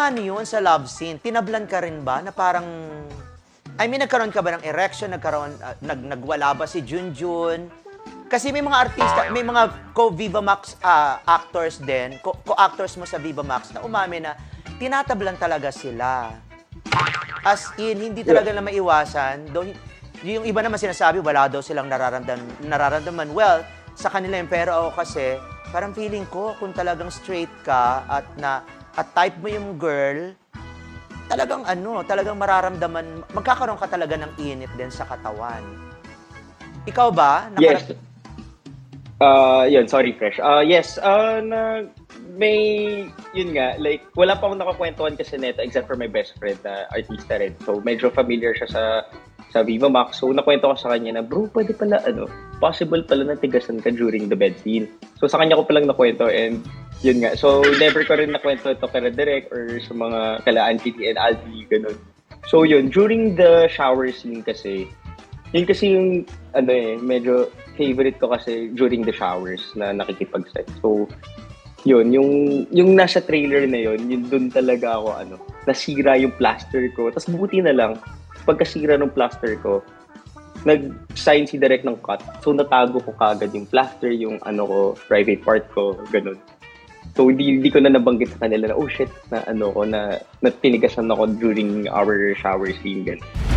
Ano yun sa love scene? Tinablan ka rin ba na parang... I mean, nagkaroon ka ba ng erection? Nagkaroon, ah, nag, nagwala ba si Junjun? Kasi may mga artista, may mga co-Viva Max ah, actors din, co- co-actors mo sa Viva Max na umami na tinatablan talaga sila. As in, hindi talaga na maiwasan. Though, yung iba naman sinasabi, wala daw silang nararamdaman, nararamdaman. Well, sa kanila yun. Pero ako kasi, parang feeling ko, kung talagang straight ka at na at type mo yung girl, talagang ano, talagang mararamdaman, magkakaroon ka talaga ng init din sa katawan. Ikaw ba? Yes. Nakara- Uh, yun, sorry, Fresh. Uh, yes, uh, na, may, yun nga, like, wala pa akong nakakwentuhan kasi neto except for my best friend na artista rin. So, medyo familiar siya sa sa Viva Max. So, nakwento ko sa kanya na, bro, pwede pala, ano, possible pala na tigasan ka during the bed scene. So, sa kanya ko palang nakwento and yun nga. So, never ko rin nakwento ito kay Direct or sa mga kala Auntie and Aldi, ganun. So, yun, during the shower scene kasi, yun kasi yung, ano eh, medyo favorite ko kasi during the showers na nakikipag-sex. So, yun, yung, yung nasa trailer na yun, yun dun talaga ako, ano, nasira yung plaster ko. Tapos buti na lang, pagkasira ng plaster ko, nag-sign si Direk ng cut. So, natago ko kagad yung plaster, yung ano ko, private part ko, ganun. So, hindi, hindi ko na nabanggit sa kanila na, oh shit, na ano ko, na, na tinigasan ako during our shower scene, ganun.